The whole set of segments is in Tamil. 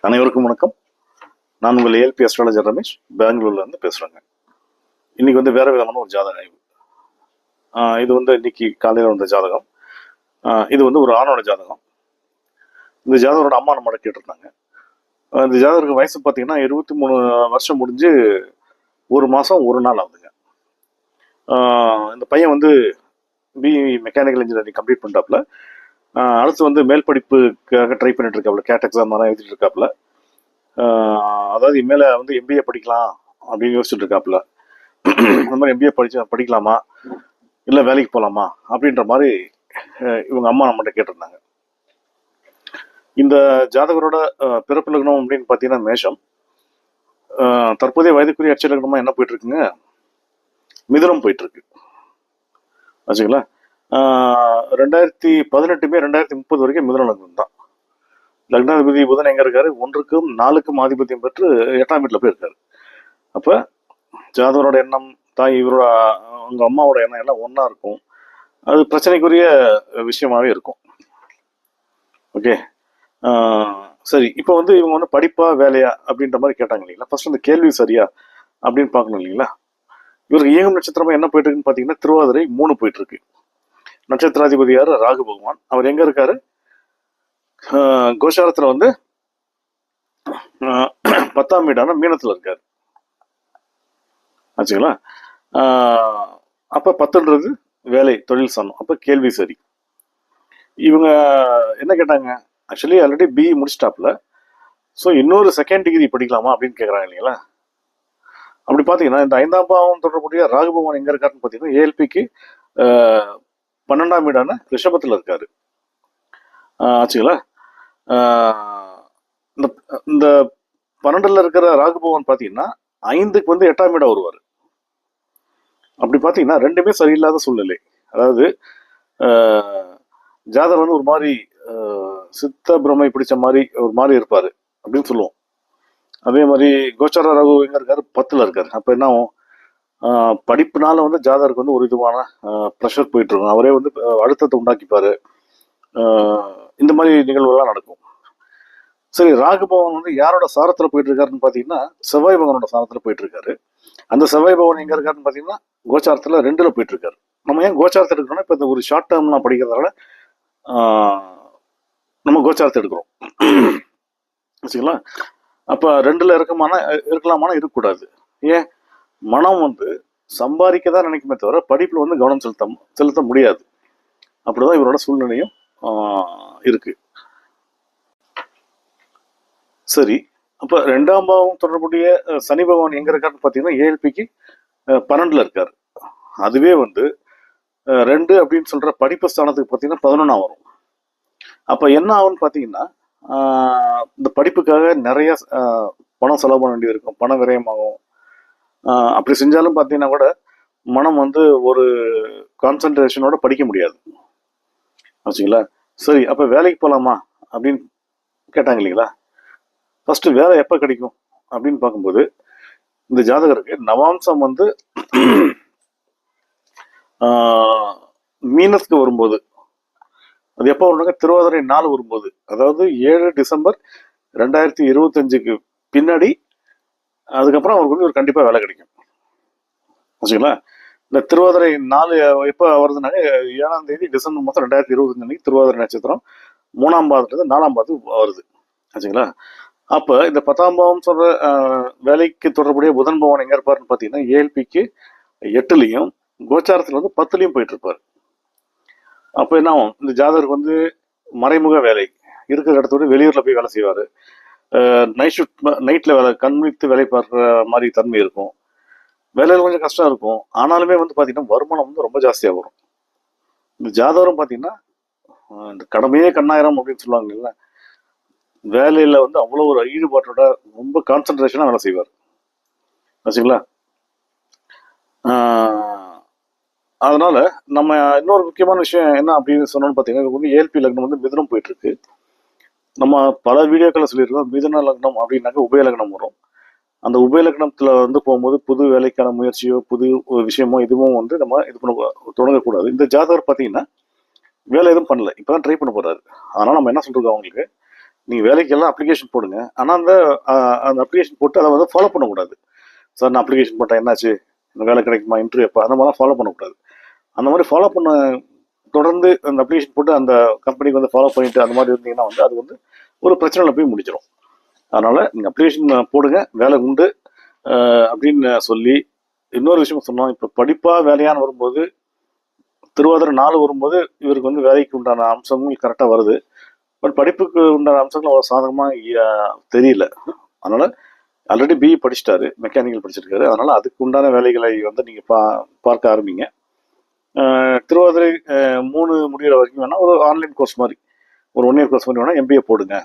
அனைவருக்கும் வணக்கம். நான் உங்கள் ஏல்பி அஸ்ட்ராலஜர் ரமேஷ். பெங்களூர்ல இருந்து பேசுறேங்க. இன்னைக்கு வந்து வேற விதமான ஒரு ஜாதக ஆய்வு. ஆஹ் இது வந்து இன்னைக்கு காலையில் வந்த ஜாதகம். ஆஹ் இது வந்து ஒரு ஆணோட ஜாதகம். இந்த ஜாதகரோட அம்மா நம்ம கேட்டிருந்தாங்க. இந்த ஜாதகருக்கு வயசு பார்த்தீங்கன்னா இருபத்தி மூணு வருஷம் முடிஞ்சு ஒரு மாதம் ஒரு நாள் ஆகுதுங்க. இந்த பையன் வந்து பி மெக்கானிக்கல் இன்ஜினியரிங் கம்ப்ளீட் பண்ணிட்டாப்புல. அடுத்து வந்து மேல் படிப்புக்காக ட்ரை பண்ணிட்டு இருக்காப்புல கேட் எக்ஸாம் தான் எழுதிட்டு இருக்காப்புல அதாவது மேலே வந்து எம்பிஏ படிக்கலாம் அப்படின்னு யோசிச்சுட்டு இருக்காப்புல இந்த மாதிரி எம்பிஏ படிச்சு படிக்கலாமா? இல்லை வேலைக்கு போகலாமா அப்படின்ற மாதிரி இவங்க அம்மா நம்மகிட்ட கேட்டிருந்தாங்க. இந்த ஜாதகரோட பிறப்பு லக்னம் அப்படின்னு பார்த்தீங்கன்னா மேஷம். தற்போதைய வயதுக்குரிய அச்ச லக்னமாக என்ன போயிட்டுருக்குங்க? மிதுனம் போயிட்டுருக்கு. ரெண்டாயிரத்தி பதினெட்டுமே ரெண்டாயிரத்தி முப்பது வரைக்கும் மிதுன லக்னம் தான். லக்னாதிபதி புதன் எங்கே இருக்காரு? ஒன்றுக்கும் நாலுக்கும் ஆதிபத்தியம் பெற்று எட்டாம் வீட்டில் போய் அப்போ ஜாதவரோட எண்ணம் தாய் இவரோட அவங்க அம்மாவோட எண்ணம் எல்லாம் ஒன்றா இருக்கும். அது பிரச்சனைக்குரிய விஷயமாகவே இருக்கும். ஓகே? சரி. இப்போ வந்து இவங்க வந்து படிப்பா வேலையா அப்படின்ற மாதிரி கேட்டாங்க இல்லைங்களா? ஃபர்ஸ்ட் இந்த கேள்வி சரியா அப்படின்னு பார்க்கணும் இல்லைங்களா? இவருக்கு இயங்கும் நட்சத்திரமா என்ன போயிட்டு இருக்குன்னு பார்த்தீங்கன்னா திருவாதிரை மூணு போயிட்டு இருக்கு. நட்சத்திராதிபதி யாரு ராகு பகவான். அவர் எங்க இருக்காரு? கோஷாரத்துல வந்து பத்தாம் வீடான மீனத்துல இருக்காரு. ஆச்சுங்களா? அப்ப பத்துன்றது வேலை தொழில் சனம். அப்ப கேள்வி சரி. இவங்க என்ன கேட்டாங்க? ஆக்சுவலி ஆல்ரெடி பிஇ முடிச்சிட்டாப்ல ஸோ இன்னொரு செகண்ட் டிகிரி படிக்கலாமா அப்படின்னு கேட்குறாங்க இல்லைங்களா? அப்படி பார்த்தீங்கன்னா இந்த ஐந்தாம் பாவம் தொடர்புடைய ராகு பகவான் எங்கே இருக்காருன்னு பார்த்தீங்கன்னா ஏஎல்பிக்கு பன்னெண்டாம் வீடான ரிஷபத்தில் இருக்காரு. ஆச்சுங்களா? இந்த இந்த பன்னெண்டுல இருக்கிற ராகு பகவான் பார்த்தீங்கன்னா ஐந்துக்கு வந்து எட்டாம் வீடாக வருவார். அப்படி பார்த்தீங்கன்னா ரெண்டுமே சரியில்லாத சூழ்நிலை. அதாவது ஆஹ் ஜாதகர் வந்து ஒரு மாதிரி சித்த பிரமை பிடிச்ச மாதிரி ஒரு மாதிரி இருப்பார் அப்படின்னு சொல்லுவோம். அதே மாதிரி கோச்சார ராகு எங்க இருக்காரு? பத்தில் இருக்காரு. அப்போ என்ன ஆகும்? படிப்புனால வந்து ஜாதகருக்கு வந்து ஒரு விதமான ப்ரெஷர் போயிட்டு இருக்கும் அவரே வந்து அழுத்தத்தை உண்டாக்கிப்பாரு. இந்த மாதிரி நிகழ்வுகள்லாம் நடக்கும். சரி ராகுபவன் வந்து யாரோட சாரத்துல போயிட்டு இருக்காருன்னு பாத்தீங்கன்னா செவ்வாய் பகவானோட சாரத்துல போயிட்டு இருக்காரு அந்த செவ்வாய் பவன் எங்க இருக்காருன்னு பாத்தீங்கன்னா கோச்சாரத்துல ரெண்டுல போயிட்டு இருக்காரு நம்ம ஏன் கோச்சாரத்தை எடுக்கிறோம்னா இப்ப இந்த ஒரு ஷார்ட் டேர்ம்லாம் படிக்கிறதால நம்ம கோச்சாரத்தை எடுக்கிறோம். வச்சுங்களா அப்ப ரெண்டுல இருக்கமான இருக்கலாமான இருக்கக்கூடாது. ஏன்? மனம் வந்து சம்பாதிக்க தான் நினைக்குமே தவிர படிப்பில் வந்து கவனம் செலுத்த செலுத்த முடியாது. அப்படிதான் இவரோட சூழ்நிலையும் இருக்கு. சரி அப்போ ரெண்டாம் பாவம் தொடர்புடைய சனி பகவான் எங்க இருக்காருன்னு பார்த்தீங்கன்னா ஏஎல்பிக்கு பன்னெண்டுல இருக்காரு. அதுவே வந்து ரெண்டு அப்படின்னு சொல்ற படிப்பு ஸ்தானத்துக்கு பார்த்தீங்கன்னா பதினொன்னா வரும். அப்போ என்ன ஆகும்னு பார்த்தீங்கன்னா இந்த படிப்புக்காக நிறைய பணம் செலவு பண்ண வேண்டியது இருக்கும் பண விரயமாகும் அப்படி செஞ்சாலும் பார்த்தீங்கன்னா கூட மனம் வந்து ஒரு கான்சென்ட்ரேஷனோட படிக்க முடியாது. வச்சுங்களா சரி அப்போ வேலைக்கு போகலாமா அப்படின்னு கேட்டாங்க இல்லைங்களா? ஃபஸ்ட்டு வேலை எப்போ கிடைக்கும்? அப்படின்னு பார்க்கும்போது இந்த ஜாதகருக்கு நவாம்சம் வந்து மீனத்துக்கு வரும்போது. அது எப்போ வரும்னாக்க திருவாதிரை நாள் வரும்போது. அதாவது ஏழு டிசம்பர் ரெண்டாயிரத்தி இருபத்தஞ்சுக்கு பின்னாடி அதுக்கப்புறம் அவருக்கு வந்து ஒரு கண்டிப்பாக வேலை கிடைக்கும். வச்சுங்களா இந்த திருவாதிரை நாலு எப்போ வருதுனாலே ஏழாம் தேதி டிசம்பர் மாதம் ரெண்டாயிரத்தி இருபத்தஞ்சு அன்னைக்கு திருவாதிரை நட்சத்திரம் மூணாம் பாதத்துலேருந்து நாலாம் பாதத்துக்கு வருது. ஆச்சுங்களா அப்போ இந்த பத்தாம் பாவம் சொல்ற வேலைக்கு தொடர்புடைய புதன் பவன் எங்கே இருப்பாருன்னு பார்த்தீங்கன்னா ஏஎல்பிக்கு எட்டுலையும் கோச்சாரத்தில் வந்து பத்துலையும் போயிட்டுருப்பார் அப்போ என்ன ஆகும்? இந்த ஜாதகருக்கு வந்து மறைமுக வேலை இருக்கிற இடத்தோட வெளியூரில் போய் வேலை செய்வார். நைட் ஷிஃப்ட் நைட்டில் வேலை கண்விழித்து வேலை பார்க்குற மாதிரி தன்மை இருக்கும். வேலையில் கொஞ்சம் கஷ்டம் இருக்கும். ஆனாலுமே வந்து பார்த்திங்கன்னா வருமானம் வந்து ரொம்ப ஜாஸ்தியாக வரும். இந்த ஜாதகம் பார்த்தீங்கன்னா இந்த கடமையே கண்ணாயிரம் அப்படின்னு சொல்லுவாங்க இல்லைங்களா? வேலையில் வந்து அவ்வளோ ஒரு ஈடுபாட்டோட ரொம்ப கான்சென்ட்ரேஷனாக வேலை செய்வார். வச்சுங்களா அதனால் நம்ம இன்னொரு முக்கியமான விஷயம் என்ன அப்படின்னு சொன்னோம்னு பார்த்தீங்கன்னா வந்து ஏல்பி லக்னம் வந்து மிதுனம் போயிட்டுருக்கு நம்ம பல வீடியோக்களை சொல்லியிருக்கோம். மிதுன லக்னம் அப்படின்னாக்க உபயலக்னம் வரும். அந்த உபயலக்னத்தில் வந்து போகும்போது புது வேலைக்கான முயற்சியோ புது விஷயமோ இதுவும் வந்து நம்ம இது பண்ண தொடங்கக்கூடாது. இந்த ஜாதகர் பார்த்தீங்கன்னா வேலை எதுவும் பண்ணல. இப்பதான் ட்ரை பண்ண போகிறாரு ஆனால் நம்ம என்ன சொல்கிறோம் அவங்களுக்கு? நீங்கள் வேலைக்கெல்லாம் அப்ளிகேஷன் போடுங்க. ஆனால் அந்த அந்த அப்ளிகேஷன் போட்டு அதை வந்து ஃபாலோ பண்ணக்கூடாது. சார் நான் அப்ளிகேஷன் போட்டேன். என்னாச்சு? வேலை கிடைக்குமா? இன்டர்வியூ எப்போ அந்த மாதிரிலாம் ஃபாலோ பண்ணக்கூடாது. அந்த மாதிரி ஃபாலோ பண்ண தொடர்ந்து அந்த அப்ளிகேஷன் போட்டு அந்த கம்பெனிக்கு வந்து ஃபாலோ பண்ணிட்டு அந்த மாதிரி இருந்தீங்கன்னா வந்து அது வந்து ஒரு பிரச்சனையில் போய் முடிச்சிடும் அதனால் நீங்கள் அப்ளிகேஷன் போடுங்க வேலை உண்டு. அப்படின்னு சொல்லி இன்னொரு விஷயம் சொன்னோம் இப்போ படிப்பாக வேலையான்னு வரும்போது திருவாதிரை நாள் வரும்போது இவருக்கு வந்து வேலைக்கு உண்டான அம்சங்கள் கரெக்டாக வருது. பட் படிப்புக்கு உண்டான அம்சங்கள் அவ்வளோ சாதகமாக தெரியல. அதனால் ஆல்ரெடி பிஇ படிச்சிட்டாரு மெக்கானிக்கல் படிச்சிருக்காரு. அதனால் அதுக்கு உண்டான வேலைகளை வந்து நீங்கள் பா பார்க்க ஆரம்பிங்க. திருவாதிரை மூணு முடிகிற வரைக்கும் வேணால் ஒரு ஆன்லைன் கோர்ஸ் மாதிரி. ஒரு ஒன் இயர் கோர்ஸ் மாதிரி வேணால் எம்பிஏ போடுங்க.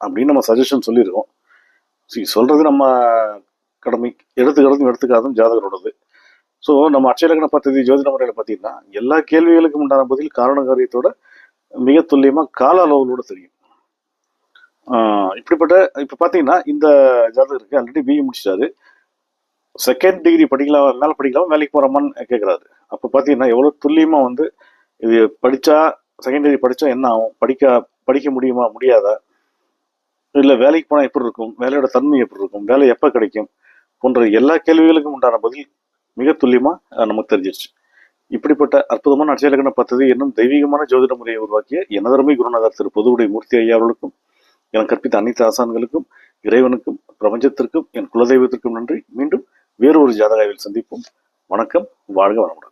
அப்படின்னு நம்ம சஜஷன் சொல்லியிருக்கோம் சரி சொல்கிறது நம்ம கடமை எடுத்துக்கிறதும் எடுத்துக்காதும் ஜாதகரோடது. ஸோ நம்ம அட்சயலக்கண பദ്ധதி ஜோதிட முறையில் பார்த்தீங்கன்னா எல்லா கேள்விகளுக்கும் உண்டான பதில் காரண காரியத்தோட மிக துல்லியமாக கால அளவுகளோடு தெரியும். இப்படிப்பட்ட இப்போ பார்த்தீங்கன்னா இந்த ஜாதகருக்கு ஆல்ரெடி பிஇ முடிச்சிட்டாரு. செகண்ட் டிகிரி படிக்கலாம் மேலே படிக்கலாம் வேலைக்கு போகிறோமான்னு கேட்குறாரு அப்போ பார்த்தீங்கன்னா எவ்வளோ துல்லியமாக வந்து இது படித்தா செகண்ட் டிகிரி படித்தா என்ன ஆகும்? படிக்க படிக்க முடியுமா முடியாதா? இல்லை வேலைக்கு போனால் எப்படி இருக்கும்? வேலையோட தன்மை எப்படி இருக்கும்? வேலை எப்போ கிடைக்கும்? போன்ற எல்லா கேள்விகளுக்கும் உண்டான பதில் மிக துல்லியமாக நமக்கு தெரிஞ்சிருச்சு. இப்படிப்பட்ட அற்புதமான அட்சயலக்கண பத்தது என்னும் தெய்வீகமான ஜோதிட முறையை உருவாக்கிய எனதருமை குருநாதர் திரு பொதுவுடைய மூர்த்தி ஐயா அவர்களுக்கும் எனக்கு கற்பித்த அனைத்து ஆசான்களுக்கும் இறைவனுக்கும் பிரபஞ்சத்திற்கும் என் குலதெய்வத்திற்கும் நன்றி. மீண்டும் வேறு ஒரு ஜாதகாவில் சந்திப்போம். வணக்கம் வாழ்க வளமுடன்.